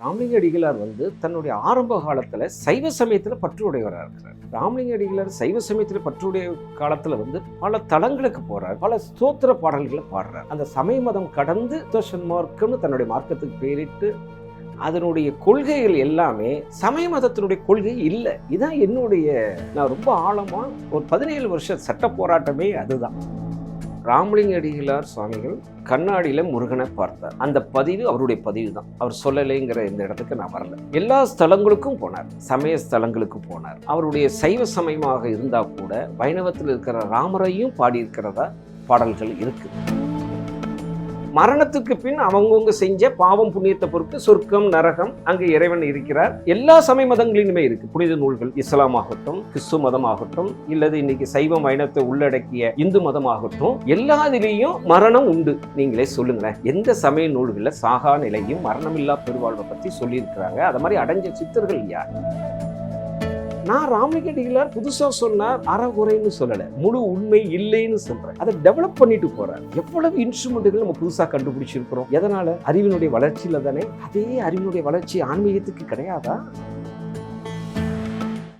ராமலிங்க அடிகளார் வந்து தன்னுடைய ஆரம்ப காலத்தில் சைவ சமயத்தில் பற்றுடையவராக இருக்கிறார். ராமலிங்க அடிகளார் சைவ சமயத்தில் பற்றுடைய காலத்தில் வந்து பல தளங்களுக்கு போகிறார் பல ஸ்தோத்திர பாடல்களை பாடுறார். அந்த சமய மதம் கடந்து தோஷன் மார்க்கம்னு தன்னுடைய மார்க்கத்துக்கு பேரிட்டு அதனுடைய கொள்கைகள் எல்லாமே சமய மதத்தினுடைய கொள்கை இல்லை. இதான் என்னுடைய நான் ரொம்ப ஆழமாக ஒரு பதினேழு வருஷ சட்ட போராட்டமே அதுதான். ராமலிங்க அடிகளார் சுவாமிகள் கண்ணாடியில் முருகனை பார்த்தார். அந்த பதிவு அவருடைய பதிவு தான் அவர் சொல்லலைங்கிற இந்த இடத்துக்கு நான் வரல. எல்லா ஸ்தலங்களுக்கும் போனார். சமய ஸ்தலங்களுக்கு போனார். அவருடைய சைவ சமயமாக இருந்தால் கூட வைணவத்தில் இருக்கிற ராமரையும் பாடியிருக்கிறதா பாடல்கள் இருக்குது மரணத்துக்கு பின் அவங்கவுங்க செஞ்ச பாவம் புண்ணியத்தை பொறுத்து சொர்க்கம் நரகம் அங்கே இறைவன் இருக்கிறார். எல்லா சமய மதங்களிலுமே இருக்கு. புனித நூல்கள் இஸ்லாம் ஆகட்டும் கிறிஸ்து மதம் ஆகட்டும் இல்லது இன்னைக்கு சைவ மைனத்தை உள்ளடக்கிய இந்து மதம் ஆகட்டும் எல்லாதிலேயும் மரணம் உண்டு. நீங்களே சொல்லுங்களேன். எந்த சமய நூல்களில் சாகா நிலையும் மரணமில்லா பெருவாழ்வை பற்றி சொல்லியிருக்கிறாங்க. அது மாதிரி அடைஞ்ச சித்தர்கள் யார்? நான் ராமலிங்கடிகளார் புதுசா சொன்னார் அறகுறைன்னு சொல்லல. முழு உண்மை இல்லைன்னு சொல்றேன் அதை டெவலப் பண்ணிட்டு போறார். எவ்வளவு இன்ஸ்ட்ருமெண்ட்டுகள் நம்ம புதுசா கண்டுபிடிச்சிருக்கிறோம்? எதனால? அறிவினுடைய வளர்ச்சியில தானே? அதே அறிவினுடைய வளர்ச்சி ஆன்மீகத்துக்கு கிடையாதா?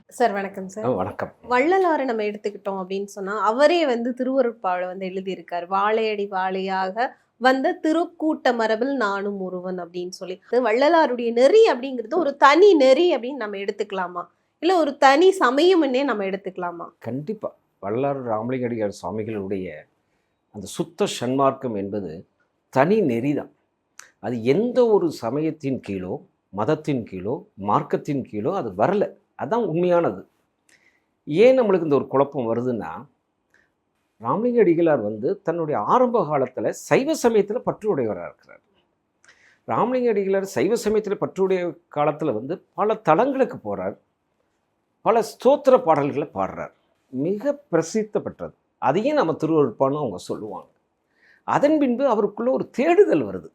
சார் வணக்கம் சார். வணக்கம். வள்ளலாரை நம்ம எடுத்துக்கிட்டோம் அப்படின்னு சொன்னா அவரே வந்து திருவருட்பாவை வந்து எழுதியிருக்காரு. வாழையடி வாழையாக வந்த திருக்கூட்ட மரபில் நானும் ஒருவன் அப்படின்னு சொல்லி. வள்ளலாருடைய நெறி அப்படிங்கிறது ஒரு தனி நெறி அப்படின்னு நம்ம எடுத்துக்கலாமா? இல்லை ஒரு தனி சமயம்னே நம்ம எடுத்துக்கலாமா? கண்டிப்பாக வள்ளலார் ராமலிங்கடிகார் சுவாமிகளுடைய அந்த சுத்த சன்மார்க்கம் என்பது தனி நெறிதான். அது எந்த ஒரு சமயத்தின் கீழோ மதத்தின் கீழோ மார்க்கத்தின் கீழோ அது வரல. அதுதான் உண்மையானது. ஏன் நம்மளுக்கு இந்த ஒரு குழப்பம் வருதுன்னா ராமலிங்க அடிகளார் வந்து தன்னுடைய ஆரம்ப காலத்தில் சைவ சமயத்தில் பற்றுடையவராக இருக்கிறார். ராமலிங்க அடிகளார் சைவ சமயத்தில் பற்றுடைய காலத்தில் வந்து பல தளங்களுக்கு போகிறார் பல ஸ்தோத்திர பாடல்களை பாடுறார். மிக பிரசித்த பெற்றது. அதையும் நம்ம திருவருட்பான்னு அவங்க சொல்லுவாங்க. அதன் பின்பு அவருக்குள்ள ஒரு தேடுதல் வருது.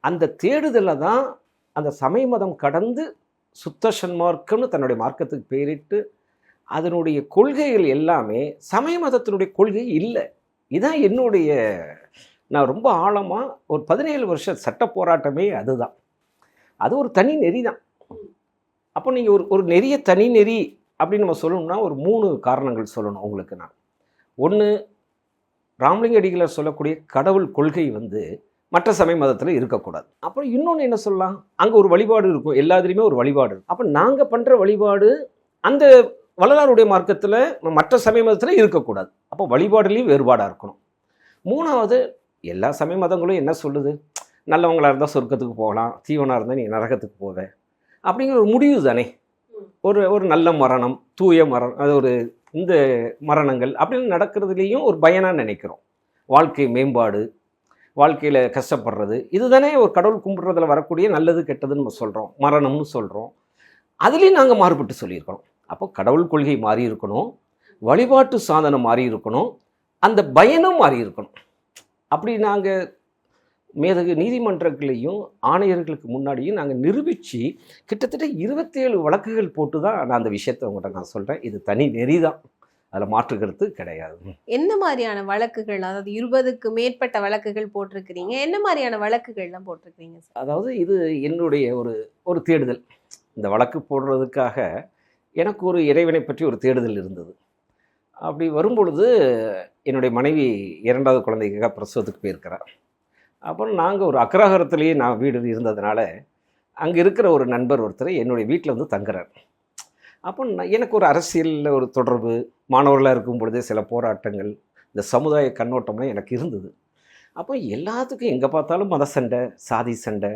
அந்த தேடுதலை தான் அந்த சமய மதம் கடந்து சுத்த சன்மார்க்கம்னு தன்னுடைய மார்க்கத்துக்கு பேரிட்டு அதனுடைய கொள்கைகள் எல்லாமே சமய மதத்தினுடைய கொள்கை இல்லை. இதான் என்னுடைய நான் ரொம்ப ஆழமாக ஒரு பதினேழு வருஷ சட்ட போராட்டமே அதுதான். அது ஒரு தனி நெறி தான் அப்போ நீங்கள் ஒரு ஒரு நெறிய தனி நெறி அப்படின்னு நம்ம சொல்லணும்னா ஒரு மூணு காரணங்கள் சொல்லணும் உங்களுக்கு நான். ஒன்று ராமலிங்க அடிகளார் சொல்லக்கூடிய கடவுள் கொள்கை வந்து மற்ற சமய மதத்தில் இருக்கக்கூடாது. அப்புறம் இன்னொன்று என்ன சொல்லலாம்? அங்கே ஒரு வழிபாடு இருக்கும். எல்லாத்துலேயுமே ஒரு வழிபாடு இருக்கும். அப்போ நாங்கள் பண்ணுற வழிபாடு அந்த வள்ளலாருடைய மார்க்கத்தில் மற்ற சமய மதத்தில் இருக்கக்கூடாது. அப்போ வழிபாடுலேயும் வேறுபாடாக இருக்கணும். மூணாவது எல்லா சமய மதங்களும் என்ன சொல்லுது? நல்லவங்களாக இருந்தால் சொர்க்கத்துக்கு போகலாம். தீவனாக இருந்தால் நீ நரகத்துக்கு போவேன் அப்படிங்கிற ஒரு முடிவு தானே? ஒரு ஒரு நல்ல மரணம் தூய மரணம் அது ஒரு இந்த மரணங்கள் அப்படின்னு நடக்கிறதுலேயும் ஒரு பயனாக நினைக்கிறோம். வாழ்க்கை மேம்பாடு வாழ்க்கையில் கஷ்டப்படுறது இதுதானே ஒரு கடவுள் கும்பிட்றதுல வரக்கூடிய நல்லது கெட்டதுன்னு நம்ம சொல்கிறோம் மரணம்னு சொல்கிறோம் அதுலேயும் நாங்கள் மாறுபட்டு சொல்லியிருக்கிறோம் அப்போ கடவுள் கொள்கை மாறி இருக்கணும். வழிபாட்டு சாதனம் மாறி இருக்கணும். அந்த பயனும் மாறி இருக்கணும். அப்படி நாங்கள் மேதகு நீதிமன்றங்களையும் ஆணையர்களுக்கு முன்னாடியும் நாங்கள் நிரூபித்து கிட்டத்தட்ட இருபத்தேழு வழக்குகள் போட்டு தான் நான் அந்த விஷயத்தை உங்கள்கிட்ட நான் சொல்கிறேன் இது தனி நெறி தான் அதில் மாற்றுக்கிறது கிடையாது. என்ன மாதிரியான வழக்குகள் அதாவது இருபதுக்கு மேற்பட்ட வழக்குகள் போட்டிருக்கிறீங்க? என்ன மாதிரியான வழக்குகள்லாம் போட்டிருக்கிறீங்க சார்? அதாவது இது என்னுடைய ஒரு ஒரு தேடுதல். இந்த வழக்கு போடுறதுக்காக எனக்கு ஒரு இறைவனை பற்றி ஒரு தேடுதல் இருந்தது. அப்படி வரும்பொழுது என்னுடைய மனைவி இரண்டாவது குழந்தைக்காக பிரசவத்துக்கு போயிருக்கிறார் அப்புறம் நாங்கள் ஒரு அக்ரஹாரத்திலேயே நான் வீடு இருந்ததுனால அங்கே இருக்கிற ஒரு நண்பர் ஒருத்தர் என்னுடைய வீட்டில் வந்து தங்குறார். அப்போ நான் எனக்கு ஒரு அரசியலில் ஒரு தொடர்பு மாணவர்களாக இருக்கும் பொழுதே சில போராட்டங்கள் இந்த சமுதாய கண்ணோட்டம்லாம் எனக்கு இருந்தது. அப்போ எல்லாத்துக்கும் எங்கே பார்த்தாலும் மத சண்டை சாதி சண்டை.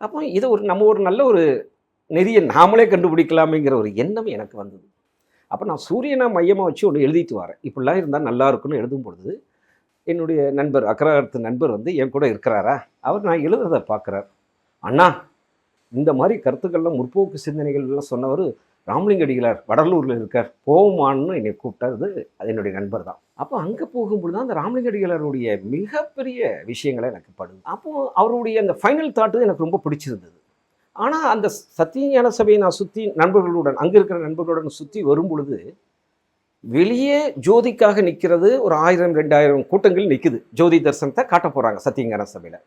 அப்போ இதை ஒரு நம்ம ஒரு நல்ல ஒரு நெறியை நாமளே கண்டுபிடிக்கலாமேங்கிற ஒரு எண்ணம் எனக்கு வந்தது. அப்போ நான் சூரியனை மையமாக வச்சு ஒன்று எழுதிட்டு வரேன். இப்படிலாம் இருந்தால் நல்லா இருக்கும்னு எழுதும் பொழுது என்னுடைய நண்பர் அக்ரஹாரத்து நண்பர் வந்து என் கூட இருக்கிறாரா? அவர் நான் எழுதுறதை பார்க்குறார். அண்ணா இந்த மாதிரி கருத்துக்கள்லாம் முற்போக்கு சிந்தனைகள்லாம் சொன்னவர் ராமலிங்க அடிகளார் வடலூரில் இருக்கார். போமான்னு என்னை கூப்பிட்டது அது என்னுடைய நண்பர் தான். அப்போ அங்கே போகும்பொழுது தான் அந்த ராமலிங்க அடிகளாருடைய மிகப்பெரிய விஷயங்களை எனக்கு படுது. அப்போது அவருடைய அந்த ஃபைனல் தாட்டு எனக்கு ரொம்ப பிடிச்சிருந்தது. ஆனால் அந்த சத்தியஞான சபையை நான் சுற்றி நண்பர்களுடன் அங்கே இருக்கிற நண்பர்களுடன் சுற்றி வரும் பொழுது வெளியே ஜோதிக்காக நிற்கிறது ஒரு ஆயிரம் ரெண்டாயிரம் கூட்டங்கள் நிற்குது ஜோதி தரிசனத்தை காட்ட போகிறாங்க சத்தியஞான சபையில்.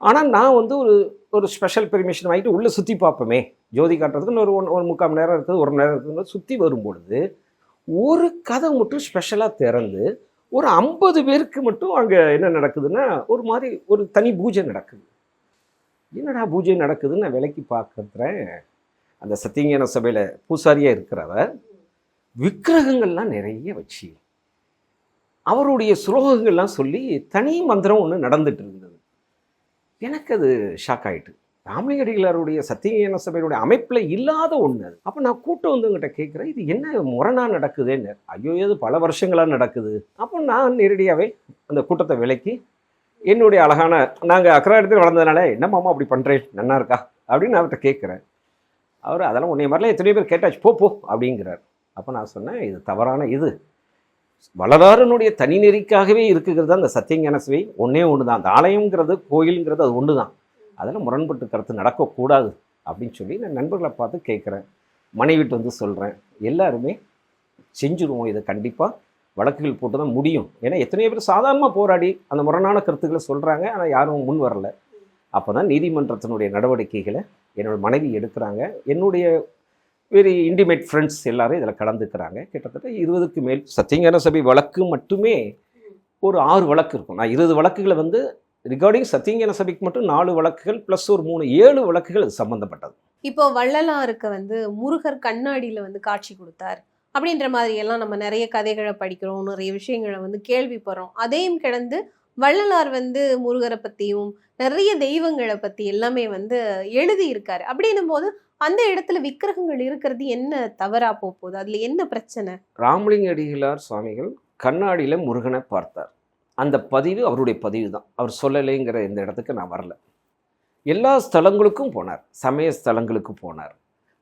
ஆனால் நான் வந்து ஒரு ஒரு ஸ்பெஷல் பெர்மிஷன் வாங்கிட்டு உள்ளே சுற்றி பார்ப்போமே. ஜோதி காட்டுறதுக்கு ஒரு ஒன் ஒரு முக்கால் மணி நேரம் இருக்குது ஒரு மணி நேரம் இருக்குதுன்னு சுற்றி வரும் பொழுது ஒரு கதை மட்டும் ஸ்பெஷலாக திறந்து ஒரு ஐம்பது பேருக்கு மட்டும் அங்கே என்ன நடக்குதுன்னா ஒரு மாதிரி ஒரு தனி பூஜை நடக்குது. என்னடா பூஜை நடக்குதுன்னு நான் விலைக்கு பார்க்குறேன். அந்த சத்தியஞான சபையில் பூசாரியாக இருக்கிறவர் விக்கிரகங்கள்லாம் நிறைய வச்சு அவருடைய சுலோகங்கள்லாம் சொல்லி தனி மந்திரம் ஒன்று நடந்துட்டு இருந்தது. எனக்கு அது ஷாக் ஆயிட்டு. ராமலிங்கடிகளாருடைய சத்தியஞான சபையினுடைய அமைப்பில் இல்லாத ஒன்று அது. அப்போ நான் கூட்டம் வந்தவங்கிட்ட கேட்குறேன் இது என்ன முரணாக நடக்குதுன்னு. ஐயோ இது பல வருஷங்களாக நடக்குது. அப்போ நான் நேரடியாகவே அந்த கூட்டத்தை விலக்கி என்னுடைய அழகான நாங்கள் அக்கராடத்தில் வளர்ந்ததுனால என்ன மாமா அப்படி பண்ணுறேன் நன்னா இருக்கா? அப்படின்னு அவர்கிட்ட கேட்குறேன். அவர் அதெல்லாம் உன்னைய மாதிரிலாம் எத்தனையோ பேர் கேட்டாச்சு. போ போ. அப்படிங்கிறார். அப்போ நான் சொன்னேன் இது தவறான இது. வளராரனுடைய தனிநெறிக்காகவே இருக்குங்கிறது அந்த சத்தியஞான சிவை ஒன்றே ஒன்று தான் அந்த ஆலயங்கிறது கோயிலுங்கிறது அது ஒன்று தான் அதில் முரண்பட்டு கருத்து நடக்கக்கூடாது அப்படின்னு சொல்லி நான் நண்பர்களை பார்த்து கேட்குறேன். மனைவிட்டு வந்து சொல்கிறேன் எல்லாருமே செஞ்சுருவோம் இதை கண்டிப்பாக வழக்குகள் போட்டு தான் முடியும். ஏன்னா எத்தனையோ பேர் சாதாரணமாக போராடி அந்த முரணான கருத்துக்களை சொல்கிறாங்க ஆனால் யாரும் முன் வரல. அப்போ தான் நீதிமன்றத்தினுடைய நடவடிக்கைகளை என்னோட மனைவி எடுக்கிறாங்க. என்னுடைய வெரி இன்டிமேட் ஃப்ரெண்ட்ஸ் எல்லாரும் இதில் கலந்துக்கிறாங்க. கிட்டத்தட்ட இருபதுக்கு மேல் சத்தியஞான சபை வழக்கு மட்டுமே ஒரு ஆறு வழக்கு இருக்கும். நான் இருபது வழக்குகளை வந்து ரிகார்டிங் சத்தியஞான சபைக்கு மட்டும் நாலு வழக்குகள் ப்ளஸ் ஒரு மூணு ஏழு வழக்குகள் அது சம்மந்தப்பட்டது இப்போ வள்ளலாருக்கு வந்து முருகர் கண்ணாடியில் வந்து காட்சி கொடுத்தார். அப்படின்ற மாதிரி எல்லாம் நம்ம நிறைய கதைகளை படிக்கிறோம். நிறைய விஷயங்களை வந்து கேள்விப்படுறோம். அதையும் கிடந்து வள்ளலார் வந்து முருகரை பற்றியும் நிறைய தெய்வங்களை பற்றி எல்லாமே வந்து எழுதியிருக்காரு. அப்படின்னும் போது அந்த இடத்துல விக்கிரகங்கள் இருக்கிறது என்ன தவறா போக போகுது? அதுல என்ன பிரச்சனை? ராமலிங்க அடிகளார் சுவாமிகள் கண்ணாடியில் முருகனை பார்த்தார். அந்த பதிவு அவருடைய பதிவு தான் அவர் சொல்லலைங்கிற இந்த இடத்துக்கு நான் வரல. எல்லா ஸ்தலங்களுக்கும் போனார். சமய ஸ்தலங்களுக்கு போனார்.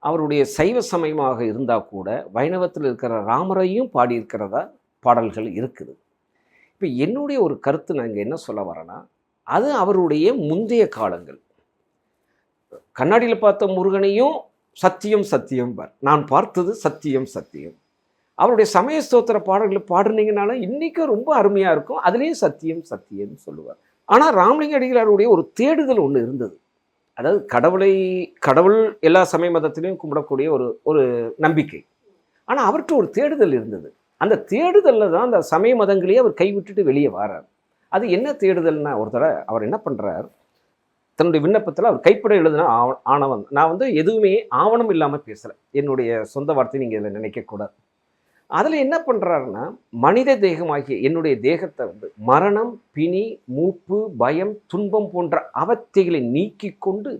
அவருடைய சைவ சமயமாக இருந்தால் கூட வைணவத்தில் இருக்கிற ராமரையும் பாடியிருக்கிறதா பாடல்கள் இருக்குது. இப்போ என்னுடைய ஒரு கருத்து நான் இங்கே என்ன சொல்ல வரேன்னா அது அவருடைய முந்தைய காலங்கள். கண்ணாடியில் பார்த்த முருகனையும் சத்தியம் சத்தியம் பார். நான் பார்த்தது சத்தியம் சத்தியம். அவருடைய சமய ஸ்தோத்திர பாடல்களை பாடுனீங்கனாலும் இன்றைக்கும் ரொம்ப அருமையாக இருக்கும். அதுலேயும் சத்தியம் சத்தியம்னு சொல்லுவார். ஆனால் ராமலிங்க அடிகளாருடைய ஒரு தேடுதல் ஒன்று இருந்தது. அதாவது கடவுளை கடவுள் எல்லா சமய மதத்திலையும் கும்பிடக்கூடிய ஒரு ஒரு நம்பிக்கை. ஆனால் அவர்கிட்ட ஒரு தேடுதல் இருந்தது. அந்த தேடுதலில் தான் அந்த சமய மதங்களையே அவர் கைவிட்டுட்டு வெளியே வரார். அது என்ன தேடுதல்னா ஒரு தடவை அவர் என்ன பண்ணுறார் தன்னுடைய விண்ணப்பத்தில் அவர் கைப்பட எழுதின ஆவ ஆணவம் நான் வந்து எதுவுமே ஆவணம் இல்லாமல் பேசலை. என்னுடைய சொந்த வார்த்தை நீங்கள் இதில் நினைக்கக்கூடாது அதில் என்ன பண்ணுறாருன்னா மனித தேகமாகிய என்னுடைய தேகத்தை வந்து மரணம் பிணி மூப்பு பயம் துன்பம் போன்ற அவத்தைகளை நீக்கி கொண்டு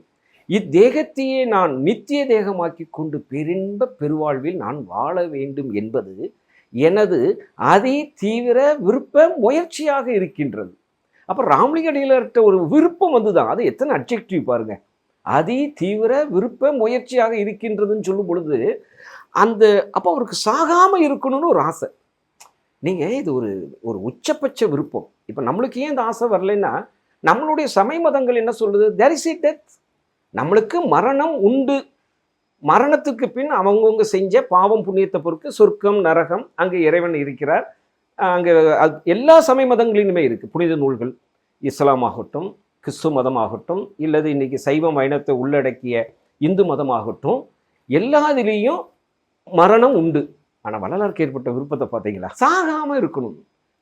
இத்தேகத்தையே நான் நித்திய தேகமாக்கி கொண்டு பெரும்ப பெருவாழ்வில் நான் வாழ வேண்டும் என்பது எனது அதி தீவிர விருப்ப முயற்சியாக இருக்கின்றது. அப்போ ராமலிங்க அடிகளார்கிட்ட ஒரு விருப்பம் வந்துதான். அது எத்தனை அப்ஜெக்டிவ் பாருங்க. அதி தீவிர விருப்ப முயற்சியாக இருக்கின்றதுன்னு சொல்லும் பொழுது அந்த அப்போ அவருக்கு சாகாமல் இருக்கணும்னு ஒரு ஆசை. நீங்கள் இது ஒரு ஒரு உச்சபட்ச விருப்பம். இப்போ நம்மளுக்கு ஏன் இந்த ஆசை வரலைன்னா நம்மளுடைய சமய மதங்கள் என்ன சொல்லுது? தேர் இஸ் டெத் நம்மளுக்கு மரணம் உண்டு. மரணத்துக்கு பின் அவங்கவுங்க செஞ்ச பாவம் புண்ணியத்தை பொறுத்து சொர்க்கம் நரகம் அங்கே இறைவன் இருக்கிறார். அங்கே அது எல்லா சமய மதங்களிலுமே இருக்குது புனித நூல்கள் இஸ்லாம் ஆகட்டும் கிறிஸ்து மதம் ஆகட்டும் இல்லது இன்றைக்கி சைவம் வைணத்தை உள்ளடக்கிய இந்து மதம் ஆகட்டும் எல்லா இதுலேயும் மரணம் உண்டு. ஆனால் வள்ளலாருக்கு ஏற்பட்ட விருப்பத்தை பார்த்தீங்களா? சாகாமல் இருக்கணும்.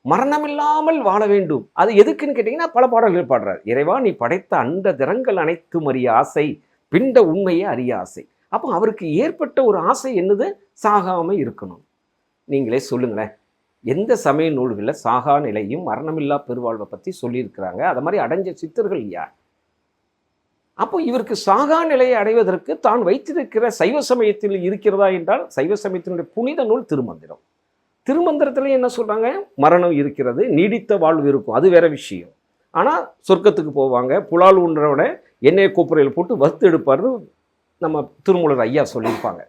மரணம் இல்லாமல் வாழ வேண்டும். அது எதுக்குன்னு கேட்டிங்கன்னா பல பாடல்கள் பாடுறார். இறைவா நீ படைத்த அந்த திறங்கள் அனைத்தும் அறிய ஆசை பிண்ட உண்மையை அறிய ஆசை. அப்போ அவருக்கு ஏற்பட்ட ஒரு ஆசை என்னது? சாகாமல் இருக்கணும். நீங்களே சொல்லுங்களேன். எந்த சமய நூல்களில் சாகா நிலையும் மரணமில்லா பெருவாழ்வை பற்றி சொல்லியிருக்கிறாங்க? அது மாதிரி அடைஞ்ச சித்தர்கள் யார்? அப்போ இவருக்கு சாகா நிலையை அடைவதற்கு தான் வைத்திருக்கிற சைவ சமயத்தில் இருக்கிறதா என்றால் சைவ சமயத்தினுடைய புனித நூல் திருமந்திரம். திருமந்திரத்துலேயும் என்ன சொல்கிறாங்க மரணம் இருக்கிறது நீடித்த வாழ்வு இருக்கும். அது வேற விஷயம். ஆனால் சொர்க்கத்துக்கு போவாங்க புலால் உண்றவனை எண்ணெய் கூப்புரையில் போட்டு வறுத்து எடுப்பார்னு நம்ம திருமூலர் ஐயா சொல்லியிருப்பாங்க.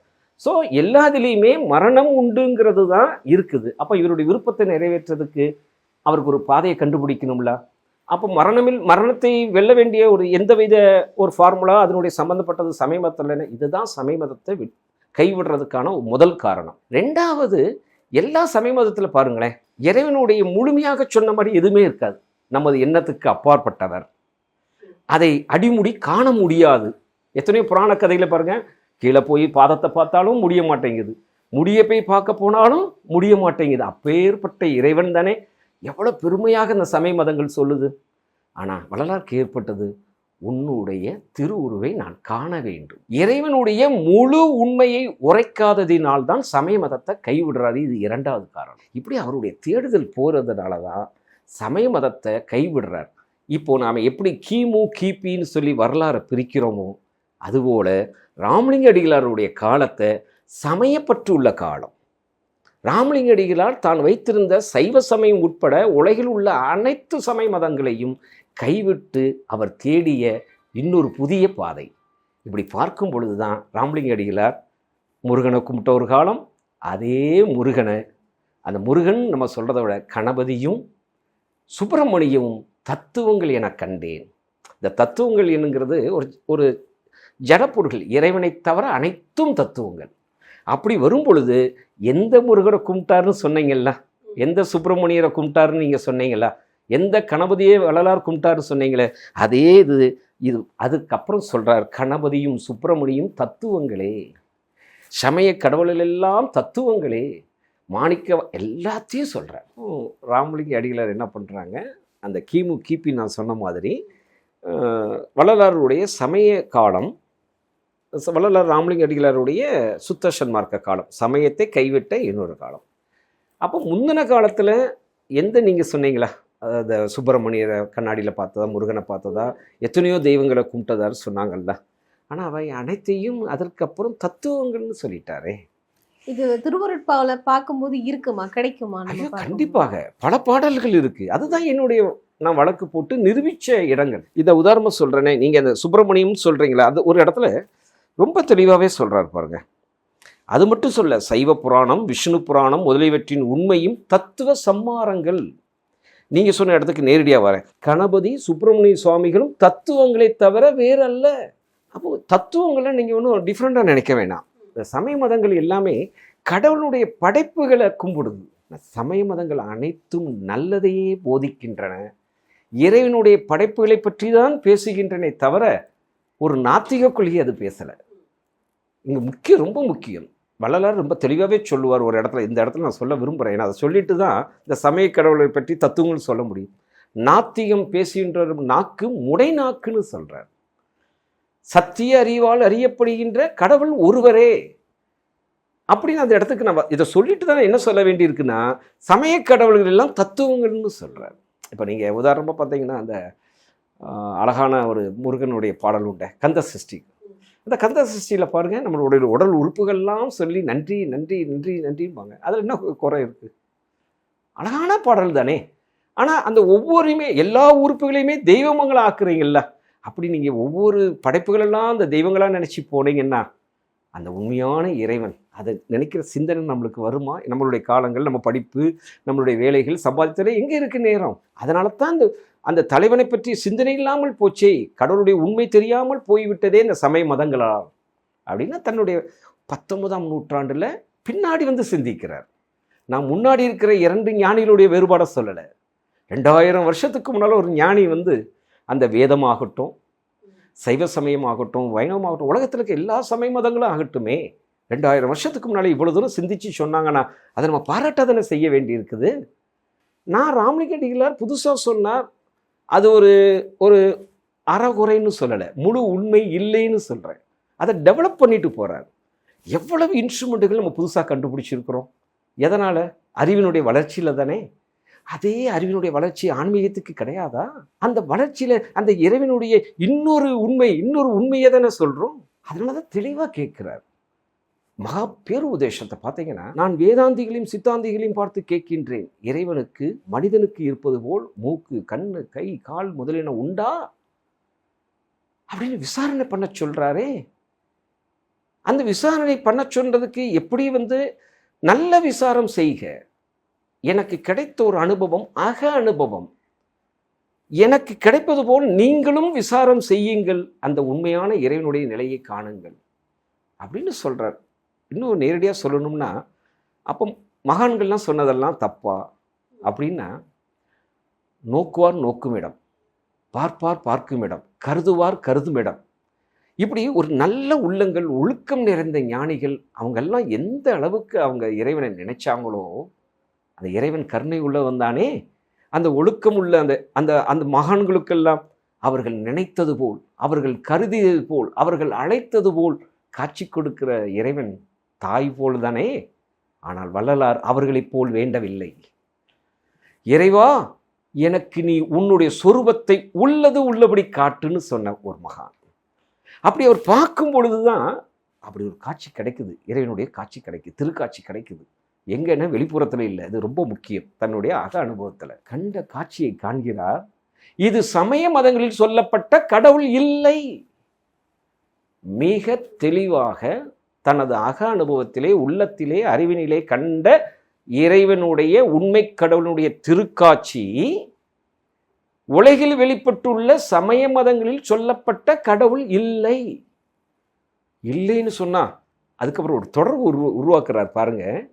ஸோ எல்லாத்துலேயுமே மரணம் உண்டுங்கிறது தான் இருக்குது. அப்போ இவருடைய விருப்பத்தை நிறைவேற்றுறதுக்கு அவருக்கு ஒரு பாதையை கண்டுபிடிக்கணும்ல? அப்போ மரணமில் மரணத்தை வெல்ல வேண்டிய ஒரு எந்தவித ஒரு ஃபார்முலா அதனுடைய சம்மந்தப்பட்டது சமயமதத்தில் இதுதான் சமயமதத்தை வி- கைவிடுறதுக்கான ஒரு முதல் காரணம். ரெண்டாவது எல்லா சமயமதத்தில் பாருங்களேன் இறைவனுடைய முழுமையாக சொன்ன மாதிரி எதுவுமே இருக்காது. நமது எண்ணத்துக்கு அப்பாற்பட்டவர். அதை அடிமுடி காண முடியாது. எத்தனையோ புராண கதைகளை பாருங்கள் கீழே போய் பாதத்தை பார்த்தாலும் முடிய மாட்டேங்குது. முடிய போய் பார்க்க போனாலும் முடிய மாட்டேங்குது. அப்பேற்பட்ட இறைவன் தானே. எவ்வளோ பெருமையாக இந்த சமய மதங்கள் சொல்லுது. ஆனால் வரலாறுக்கு ஏற்பட்டது உன்னுடைய திருவுருவை நான் காண வேண்டும். இறைவனுடைய முழு உண்மையை உரைக்காததினால் தான் சமய மதத்தை கைவிடுறாரு. இது இரண்டாவது காரணம். இப்படி அவருடைய தேடுதல் போகிறதுனால தான் சமய மதத்தை கைவிடுறார். இப்போது நாம் எப்படி கிமு கிபின்னு சொல்லி வரலாறை பிரிக்கிறோமோ அதுபோல் ராமலிங்க அடிகளாருடைய காலத்தை சமயப்பற்றுள்ள காலம். ராமலிங்க அடிகளார் தான் வைத்திருந்த சைவ சமயம் உட்பட உலகில் உள்ள அனைத்து சமய மதங்களையும் கைவிட்டு அவர் தேடிய இன்னொரு புதிய பாதை. இப்படி பார்க்கும் பொழுது தான் ராமலிங்க அடிகளார் முருகனை கும்பிட்ட ஒரு காலம் அதே முருகனை அந்த முருகன் நம்ம சொல்கிறத விட கணபதியும் சுப்பிரமணியமும் தத்துவங்கள் என கண்டேன். இந்த தத்துவங்கள் என்னங்கிறது ஒரு ஒரு ஜடப்பொருள்கள் இறைவனை தவிர அனைத்தும் தத்துவங்கள். அப்படி வரும் பொழுது எந்த முருகரை கும்பிட்டாருன்னு சொன்னீங்களா எந்த சுப்பிரமணியரை கும்பிட்டாருன்னு நீங்கள் சொன்னீங்களா எந்த கணபதியே வள்ளலார் கும்பிட்டாருன்னு சொன்னீங்களே? அதே இது இது அதுக்கப்புறம் சொல்கிறார் கணபதியும் சுப்பிரமணியும் தத்துவங்களே. சமய கடவுளில் எல்லாம் தத்துவங்களே. மாணிக்க எல்லாத்தையும் சொல்கிறார் ராமலிங்க அடிகளார் என்ன பண்ணுறாங்க அந்த கிமு கிபி நான் சொன்ன மாதிரி வள்ளலாருடைய சமய காலம் வள்ளலார் ராமலிங்க அடிகளாருடைய சுத்த சன்மார்க்க காலம் சமயத்தை கைவிட்ட இன்னொரு காலம். அப்போ முந்தின காலத்தில் எந்த நீங்கள் சொன்னீங்களா? அதாவது சுப்பிரமணியரை கண்ணாடியில் பார்த்ததா முருகனை பார்த்ததா எத்தனையோ தெய்வங்களை கும்பிட்டதாரு சொன்னாங்கல்ல. ஆனால் அவை அனைத்தையும் அதற்கப்புறம் தத்துவங்கள்னு சொல்லிட்டாரே. இது திருவருட்பாவில பார்க்கும்போது இருக்குமா? கிடைக்குமா? கண்டிப்பாக. பல பாடல்கள் இருக்கு. அதுதான் என்னுடைய நான் வழக்கு போட்டு நிரூபிச்ச இடங்கள். இதை உதாரணமா சொல்றேனே. நீங்க அந்த சுப்பிரமணியம் சொல்றீங்களா? அது ஒரு இடத்துல ரொம்ப தெளிவாகவே சொல்கிறார் பாருங்க. அது மட்டும் சொல்ல சைவ புராணம் விஷ்ணு புராணம் முதலியவற்றின் உண்மையும் தத்துவ சம்மாரங்கள். நீங்கள் சொன்ன இடத்துக்கு நேரடியாக வரேன். கணபதி சுப்பிரமணிய சுவாமிகளும் தத்துவங்களை தவிர வேறல்ல. அப்போ தத்துவங்களை நீங்கள் ஒன்றும் டிஃப்ரெண்ட்டாக நினைக்க வேணாம். இந்த சமய மதங்கள் எல்லாமே கடவுளுடைய படைப்புகளை கும்பிடுது. சமய மதங்கள் அனைத்தும் நல்லதையே போதிக்கின்றன. இறைவனுடைய படைப்புகளை பற்றி தான் பேசுகின்றனே தவிர ஒரு நாத்திக அது பேசலை. இங்கே முக்கியம் ரொம்ப முக்கியம். வள்ளலார் ரொம்ப தெளிவாகவே சொல்லுவார் ஒரு இடத்துல இந்த இடத்துல நான் சொல்ல விரும்புகிறேன் ஏன்னா அதை சொல்லிட்டு தான் இந்த சமய கடவுளை பற்றி தத்துவங்கள் சொல்ல முடியும். நாத்திகம் பேசுகின்ற நாக்கு முடை நாக்குன்னு சொல்கிறார் சத்திய அறிவால் அறியப்படுகின்ற கடவுள் ஒருவரே. அப்படின்னு அந்த இடத்துக்கு நம்ம இதை சொல்லிட்டு தான் என்ன சொல்ல வேண்டியிருக்குன்னா சமய கடவுள்கள் எல்லாம் தத்துவங்கள்னு சொல்கிறார் இப்போ நீங்கள் உதாரணமாக பார்த்தீங்கன்னா அந்த அழகான ஒரு முருகனுடைய பாடல் உண்டு. கந்த சிருஷ்டி. அந்த கந்த சிருஷ்டியில் பாருங்கள் நம்மளுடைய உடல் உறுப்புகள்லாம் சொல்லி நன்றி நன்றி நன்றி நன்றிம்பாங்க. அதில் என்ன குறை இருக்குது அழகான பாடல் தானே. ஆனால் அந்த ஒவ்வொருமே எல்லா உறுப்புகளையுமே தெய்வமங்களாக ஆக்குறீங்கல்ல. அப்படி நீங்கள் ஒவ்வொரு படைப்புகளெல்லாம் அந்த தெய்வங்களாக நினச்சி போனீங்கன்னா அந்த உண்மையான இறைவன் அதை நினைக்கிற சிந்தனை நம்மளுக்கு வருமா? நம்மளுடைய காலங்கள் நம்ம படிப்பு நம்மளுடைய வேலைகள் சம்பாதித்தல எங்கே இருக்குது நேரம்? அதனால தான் அந்த அந்த தலைவனை பற்றி சிந்தனை இல்லாமல் போச்சே. கடவுளுடைய உண்மை தெரியாமல் போய்விட்டதே இந்த சமய மதங்களால் அப்படின்னா தன்னுடைய பத்தொன்பதாம் நூற்றாண்டில் பின்னாடி வந்து சிந்திக்கிறார். நான் முன்னாடி இருக்கிற இரண்டு ஞானிகளுடைய வேறுபாடை சொல்லலை. ரெண்டாயிரம் வருஷத்துக்கு முன்னால் ஒரு ஞானி வந்து அந்த வேதமாகட்டும் சைவ சமயமாகட்டும் வைணவமாகட்டும் உலகத்தில் இருக்க எல்லா சமய மதங்களும் ஆகட்டுமே. ரெண்டாயிரம் வருஷத்துக்கு முன்னாடி இவ்வளோ தூரம் சிந்திச்சு சொன்னாங்கன்னா அதை நம்ம பாராட்டாதனை செய்ய வேண்டியிருக்குது? நான் ராமலிங்க அடிகளார் புதுசாக சொன்னார் அது ஒரு ஒரு அறகுறைன்னு சொல்லலை. முழு உண்மை இல்லைன்னு சொல்கிறேன் அதை டெவலப் பண்ணிட்டு போகிறார் எவ்வளவு இன்ஸ்ட்ருமெண்ட்டுகள் நம்ம புதுசாக கண்டுபிடிச்சிருக்கிறோம்? எதனால்? அறிவினுடைய வளர்ச்சியில் தானே? அதே அறிவினுடைய வளர்ச்சி ஆன்மீகத்துக்கு கிடையாதா? அந்த வளர்ச்சியில் அந்த இறைவனுடைய இன்னொரு உண்மை இன்னொரு உண்மையை தானே சொல்கிறோம் அதனால தான் தெளிவாக கேட்குறாரு. மகா பேரு உதேசத்தை பார்த்தீங்கன்னா நான் வேதாந்திகளையும் சித்தாந்திகளையும் பார்த்து கேட்கின்றேன். இறைவனுக்கு மனிதனுக்கு இருப்பது போல் மூக்கு கண்ணு கை கால் முதலின உண்டா? அப்படின்னு விசாரணை பண்ண சொல்றாரே. அந்த விசாரணை பண்ண சொல்றதுக்கு எப்படி வந்து நல்ல விசாரம் செய்க? எனக்கு கிடைத்த ஒரு அனுபவம் அக அனுபவம். எனக்கு கிடைப்பது போல் நீங்களும் விசாரம் செய்யுங்கள். அந்த உண்மையான இறைவனுடைய நிலையை காணுங்கள். அப்படின்னு சொல்றார். இன்னும் நேரடியாக சொல்லணும்னா அப்போ மகான்கள்லாம் சொன்னதெல்லாம் தப்பா? அப்படின்னா நோக்குவார் நோக்கும் இடம் பார்ப்பார் பார்க்கும் இடம் கருதுவார் கருதும் இடம். இப்படி ஒரு நல்ல உள்ளங்கள் ஒழுக்கம் நிறைந்த ஞானிகள் அவங்கெல்லாம் எந்த அளவுக்கு அவங்க இறைவனை நினைச்சாங்களோ அந்த இறைவன் கருணை உள்ள வந்தானே அந்த ஒழுக்கம் உள்ள அந்த அந்த அந்த மகான்களுக்கெல்லாம் அவர்கள் நினைத்தது போல் அவர்கள் கருதியது போல் அவர்கள் அழைத்தது போல் காட்சி கொடுக்கிற இறைவன் தாய் போல் தானே ஆனால் வள்ளலார் அவர்களைப் போல் வேண்டவில்லை. இறைவா எனக்கு நீ உன்னுடைய சொரூபத்தை உள்ளது உள்ளபடி காட்டுன்னு சொன்ன ஒரு மகான். அப்படி அவர் பார்க்கும் பொழுதுதான் அப்படி ஒரு காட்சி கிடைக்குது. இறைவனுடைய காட்சி கிடைக்குது திருக்காட்சி கிடைக்குது. எங்கன்னா வெளிப்புறத்தில் இல்லை இது ரொம்ப முக்கியம். தன்னுடைய அக அனுபவத்தில். கண்ட காட்சியை காண்கிறார். இது சமய மதங்களில் சொல்லப்பட்ட கடவுள் இல்லை. மிக தெளிவாக தனது அக அனுபவத்திலே உள்ளத்திலே அறிவினிலே கண்ட இறைவனுடைய உண்மை கடவுளுடைய திருக்காட்சி உலகில் வெளிப்பட்டுள்ள சமய மதங்களில் சொல்லப்பட்ட கடவுள் இல்லை. இல்லைன்னு சொன்னா அதுக்கப்புறம் ஒரு தொடர்பு உருவ உருவாக்குறார் பாருங்க.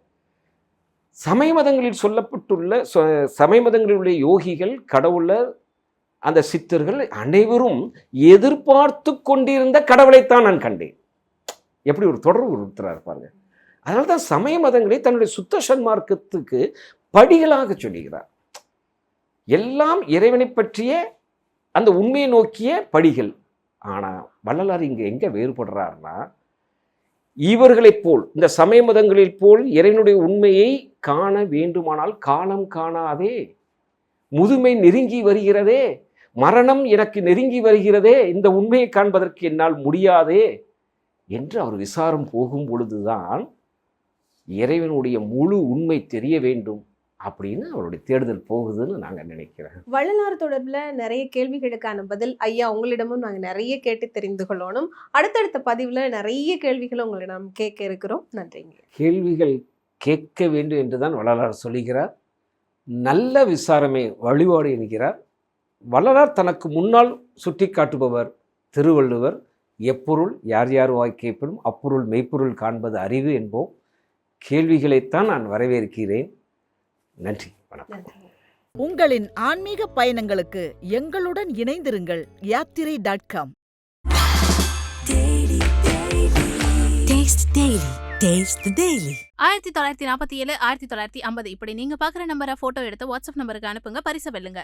சமய மதங்களில் சொல்லப்பட்டுள்ள ச- சமய மதங்களில் உள்ள யோகிகள் கடவுளை அந்த சித்தர்கள் அனைவரும் எதிர்பார்த்து கொண்டிருந்த கடவுளைத்தான் நான் கண்டேன். எப்படி ஒரு தொடர்பு உறுத்துறார் பாருங்க. அதனால தான் சமய மதங்களை தன்னுடைய சுத்த சன்மார்க்கத்துக்கு படிகளாக சொல்லுகிறார். எல்லாம் இறைவனை பற்றிய அந்த உண்மையை நோக்கிய படிகள். ஆனால் வள்ளலார் இங்கே எங்கே வேறுபடுறாருன்னா இவர்களைப் போல் இந்த சமய மதங்களில் போல் இறைவனுடைய உண்மையை காண வேண்டுமானால் காலம் காணாதே. முதுமை நெருங்கி வருகிறதே. மரணம் எனக்கு நெருங்கி வருகிறதே. இந்த உண்மையை காண்பதற்கு என்னால் முடியாதே. என்று அவர் விசாரம் போகும் பொழுதுதான் இறைவனுடைய முழு உண்மை தெரிய வேண்டும் அப்படின்னு அவருடைய தேடுதல் போகுதுன்னு நாங்கள் நினைக்கிறேன் வள்ளலார் தொடர்புல நிறைய கேள்விகளுக்கான பதில் ஐயா உங்களிடமும் நாங்க நிறைய கேட்டு தெரிந்து கொள்ளணும். அடுத்தடுத்த பதிவுல நிறைய கேள்விகளை உங்களிடம் கேட்க இருக்கிறோம். நன்றிங்க. கேள்விகள் கேட்க வேண்டும் என்று தான் வள்ளலார் சொல்லுகிறார். நல்ல விசாரமே வழிபாடு என்கிறார். வள்ளலார் தனக்கு முன்னால் சுட்டி காட்டுபவர் திருவள்ளுவர். எப்பொருள் யார் யார் வாய் கேட்பினும் அப்பொருள் மெய்ப்பொருள் காண்பது அறிவு என்போம். கேள்விகளைத்தான் நான் வரவேற்கிறேன். நன்றி வணக்கம். உங்களின் ஆன்மீக பயணங்களுக்கு எங்களுடன் இணைந்திருங்கள் யாத்திரை டாட் காம். ஆயிரத்தி தொள்ளாயிரத்தி நாற்பத்தி ஏழு ஆயிரத்தி தொள்ளாயிரத்தி ஐம்பது. இப்படி நீங்க பாக்குற நம்பரை போட்டோ எடுத்து வாட்ஸ்அப் நம்பருக்கு அனுப்புங்க. பரிசு வெல்லுங்க.